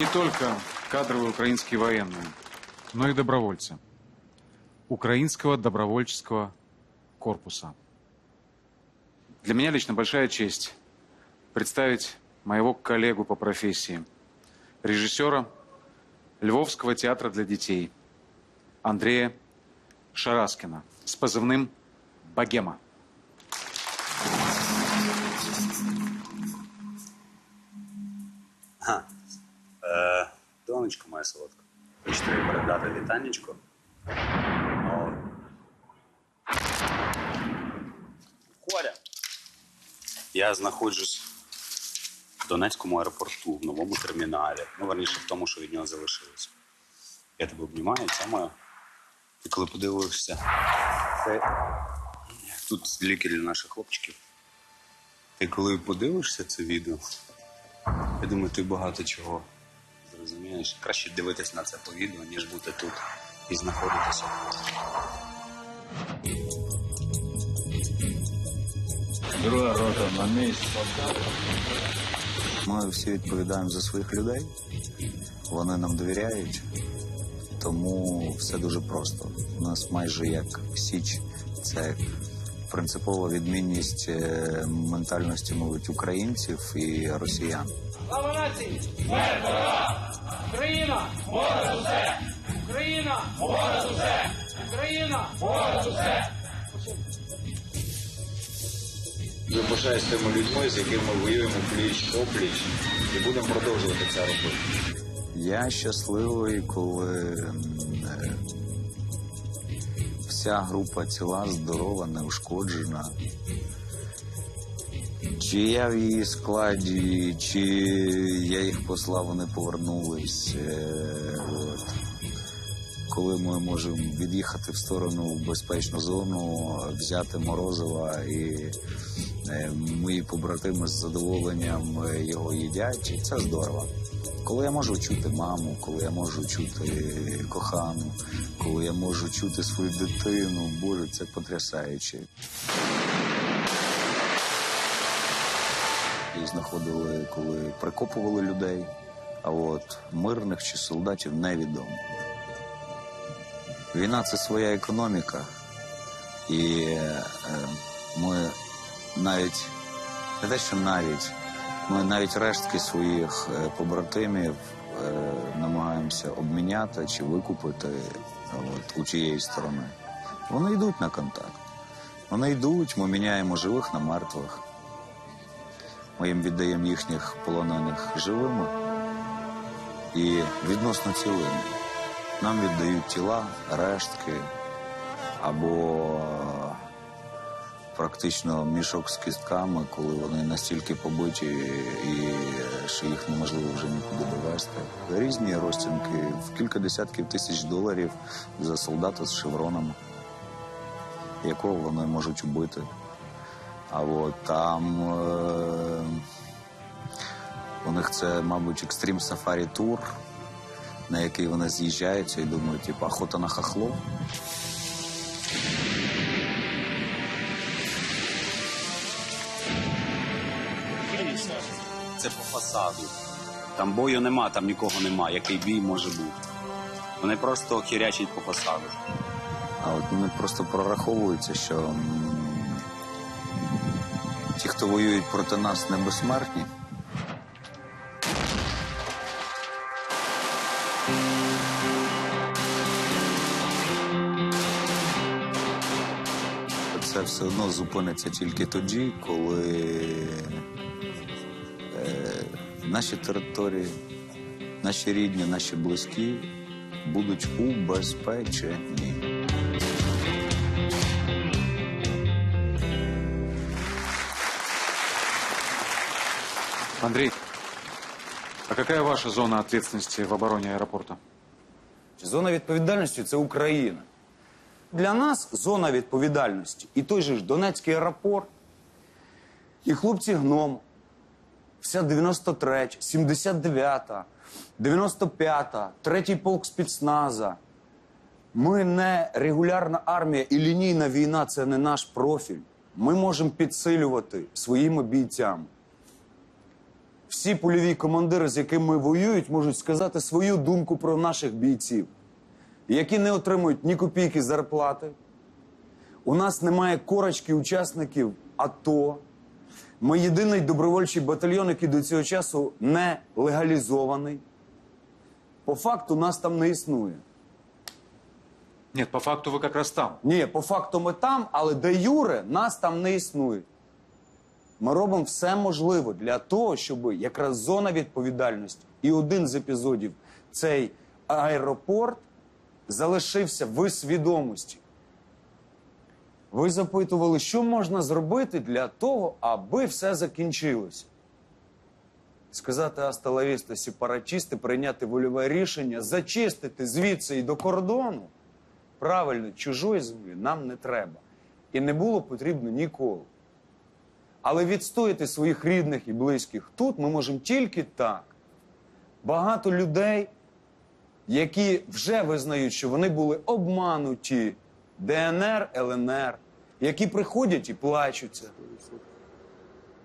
не только кадровые украинские военные, но и добровольцы Украинского добровольческого корпуса. Для меня лично большая честь представить моего коллегу по профессии, режиссера Львовского театра для детей Андрея Шараскина с позывным «Богема». Е, донечко моя солодка. Хочу тобі передати вітанечко. Коля. Я знаходжусь в Донецькому аеропорту, в новому терміналі. Ну, верніше, в тому, що від нього залишилось. Я тебе обнімаю, це моя. Ти коли подивишся, це... тут ліки для наших хлопчиків. Ти коли подивишся це відео, я думаю, ти багато чого зрозумієш. Краще дивитись на це по відео, ніж бути тут і знаходитися. Друга рота на місці. Ми всі відповідаємо за своїх людей, вони нам довіряють, тому все дуже просто. У нас майже як Січ, це принципова відмінність е, ментальності, мабуть, українців і росіян. Слава нації! Ворога! Україна! Понад усе! Україна! Понад усе! Україна! Понад усе! Я пишаюсь тими людьми, з якими ми воюємо пліч опліч, і будемо продовжувати це робити. Я щасливий, коли е, вся група ціла, здорова, неушкоджена. Чи я в її складі, чи я їх послав, вони повернулись. Е, От. Коли ми можемо від'їхати в сторону в безпечну зону, взяти морозива і е, мої побратими з задоволенням е, його їдять, і це здорово. Коли я можу чути маму, коли я можу чути кохану, коли я можу чути свою дитину, боже, це потрясаюче. Знаходили, коли прикопували людей, а от мирних чи солдатів невідомо. Війна це своя економіка, і е, ми навіть не те, що навіть ми навіть рештки своїх е, побратимів е, намагаємося обміняти чи викупити от, у тієї сторони. Вони йдуть на контакт. Вони йдуть, ми міняємо живих на мертвих. Ми їм віддаємо їхніх полонених живими і відносно цілими. Нам віддають тіла, рештки або практично мішок з кістками, коли вони настільки побиті, і що їх неможливо вже нікуди довести. Різні розцінки в кілька десятків тисяч доларів за солдата з шевронами, якого вони можуть убити. А от там е- у них це, мабуть, екстрім сафарі тур, на який вони з'їжджаються і думають, типу, охота на хахлов. Це по фасаду. Там бою нема, там нікого нема. Який бій може бути? Вони просто хірячать по фасаду. А от вони просто прораховуються, що ті, хто воюють проти нас, не безсмертні. Це все одно зупиниться тільки тоді, коли е, наші території, наші рідні, наші близькі будуть убезпечені. Андрей, а какая ваша зона ответственности в обороне аэропорта? Зона відповідальності це Україна. Для нас зона відповідальності і той же ж Донецький аеропорт, і хлопці гном, вся 93, 79, 95, третій полк спецназа. Ми не регулярна армія і лінійна війна це не наш профіль. Ми можемо підсилювати своїми бійцями. Всі польові командири, з якими воюють, можуть сказати свою думку про наших бійців, які не отримують ні копійки зарплати. У нас немає корочки учасників АТО. Ми єдиний добровольчий батальйон, який до цього часу не легалізований. По факту нас там не існує. Нет, по факту вы как раз там. Ні, по факту ми там, але де Юре нас там не існує. Ми робимо все можливе для того, щоб якраз зона відповідальності і один з епізодів цей аеропорт залишився в свідомості. Ви запитували, що можна зробити для того, аби все закінчилося. Сказати асталавіста сепаратісти, прийняти вольове рішення, зачистити звідси і до кордону. Правильно, чужої землі нам не треба. І не було потрібно ніколи. Але відстояти своїх рідних і близьких тут ми можемо тільки так. Багато людей, які вже визнають, що вони були обмануті ДНР, ЛНР, які приходять і плачуться.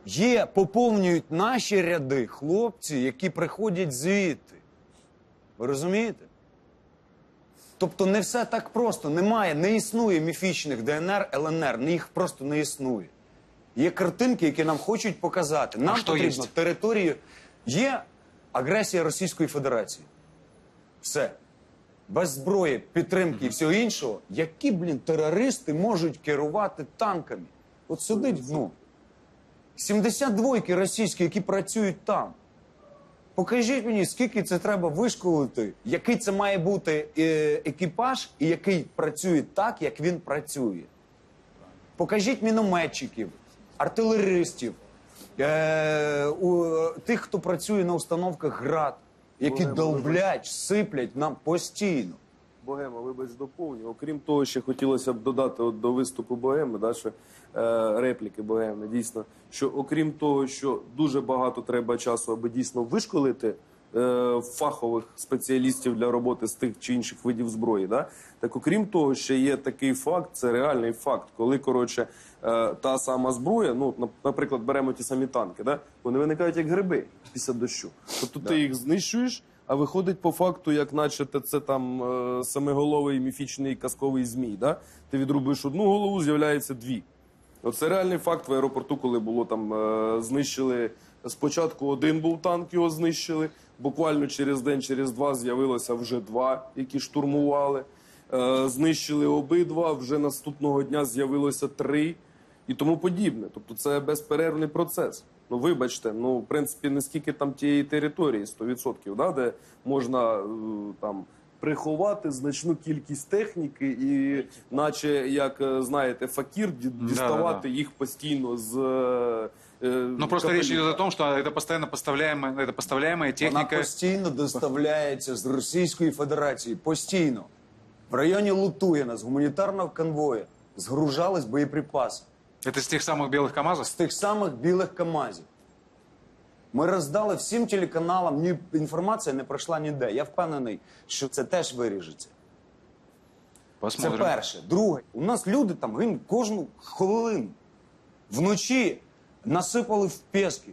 Є, поповнюють наші ряди хлопці, які приходять звідти. Ви розумієте? Тобто не все так просто. Немає, не існує міфічних ДНР, ЛНР, їх просто не існує. Є картинки, які нам хочуть показати. Нам що потрібно єсть? територію. Є агресія Російської Федерації. Все. Без зброї, підтримки і всього іншого, які, блін, терористи можуть керувати танками? От сидить, ну, 72-ки російські, які працюють там. Покажіть мені, скільки це треба вишколити, який це має бути е, екіпаж, і який працює так, як він працює. Покажіть мінометчиків, артилеристів, е, у, тих, хто працює на установках ГРАД, які долблять, сиплять нам постійно. Богема, вибач, доповню. Окрім того, ще хотілося б додати от до виступу Богеми, да, що, е, репліки Богеми, дійсно, що окрім того, що дуже багато треба часу, аби дійсно вишколити фахових спеціалістів для роботи з тих чи інших видів зброї, да, так окрім того, ще є такий факт, це реальний факт, коли коротше е, та сама зброя, ну наприклад, беремо ті самі танки, да, вони виникають як гриби після дощу. Тобто ти їх знищуєш. А виходить по факту, як наче це там е, семиголовий міфічний казковий змій. Да? Ти відрубуєш одну голову, з'являється дві. Оце реальний факт в аеропорту, коли було там е, знищили спочатку один був танк, його знищили. Буквально через день, через два з'явилося вже два, які штурмували. Е, знищили обидва. Вже наступного дня з'явилося три і тому подібне. Тобто це безперервний процес. Ну, вибачте, ну в принципі, не скільки там тієї території, 100%, да, де можна е, там приховати значну кількість техніки, і, наче як е, знаєте, факір ді- діставати їх постійно з. е, Ну, просто речь идет о том, что это постоянно поставляемая, это поставляемая Вона техника. постійно доставляється з Російської Федерації. Постійно. В районі Лутуєна з гуманітарного конвою згружались боєприпаси Это с тех самых белых КАМАЗов? з тих самих білих КАМАЗів. Ми роздали всім телеканалам, ні інформація не пройшла ніде. Я впевнений, що це теж виріжеться. Це Посмотрим. перше. Друге, у нас люди там гинуть кожну хвилину. Вночі насипали в пески.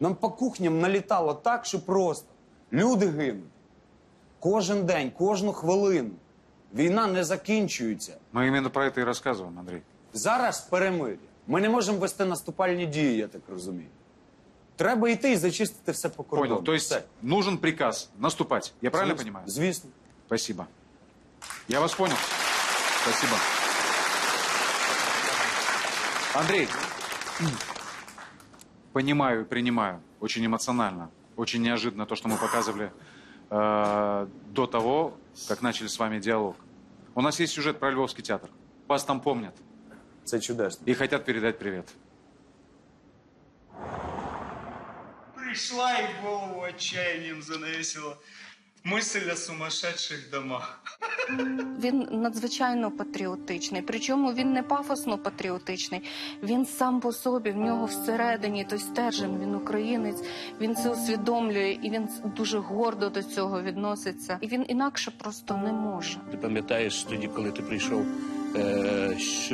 Нам по кухням налітало так, що просто. Люди гинуть. Кожен день, кожну хвилину. Війна не закінчується. Мы именно про это и рассказываем, Андрей. Зараз перемир'я. Ми не можемо вести наступальні дії, я так розумію. Треба йти і зачистити все по кордону. Понял. То есть Все. нужен приказ наступать. Я правильно Звісно. понимаю? Звісно. Спасибо. Я вас понял. Спасибо. Андрей, понимаю, принимаю. Очень эмоционально. Очень неожиданно то, что мы показывали э, до того, как начали с вами диалог. У нас есть сюжет про Львовский театр. Вас там помнят Це чудесно. и хотят передать привет. Пришла и голову отчаянием занавесила мысль о сумасшедших домах. Він надзвичайно патріотичний. Причому він не пафосно патріотичний. Він сам по собі, в нього всередині той стержень, він українець, він це усвідомлює і він дуже гордо до цього відноситься. І він інакше просто не може. Ти пам'ятаєш тоді, коли ти прийшов е, з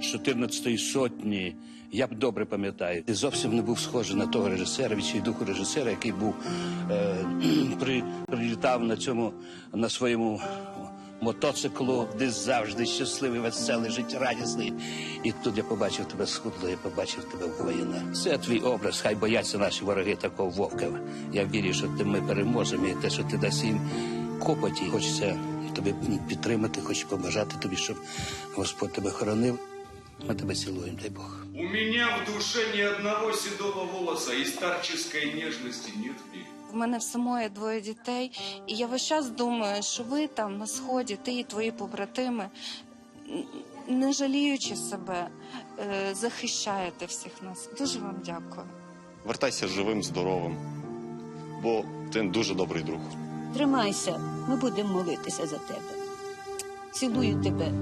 14-ї сотні Я б добре пам'ятаю. Ти зовсім не був схожий на того режисера, відчайдуху режисера, який був е, при, прилітав на цьому на своєму мотоциклу, де завжди щасливий, веселий, життєрадісний. І тут я побачив тебе схудло, я побачив тебе воїна. Це твій образ. Хай бояться наші вороги такого вовка. Я вірю, що ти ми переможемо, і те, що ти дасть їм копоті, хочеться тобі підтримати, хочу побажати тобі, щоб Господь тебе хоронив. Ми тебе цілуємо, дай Бог. У меня в душе ни одного седого волоса и старческой нежности нет в мире. В мене в самої двоє дітей, і я весь час думаю, що ви там на сході, ти і твої побратими, не жаліючи себе, е, захищаєте всіх нас. Дуже вам дякую. Вертайся живим, здоровим, бо ти дуже добрий друг. Тримайся, ми будемо молитися за тебе. Цілую тебе.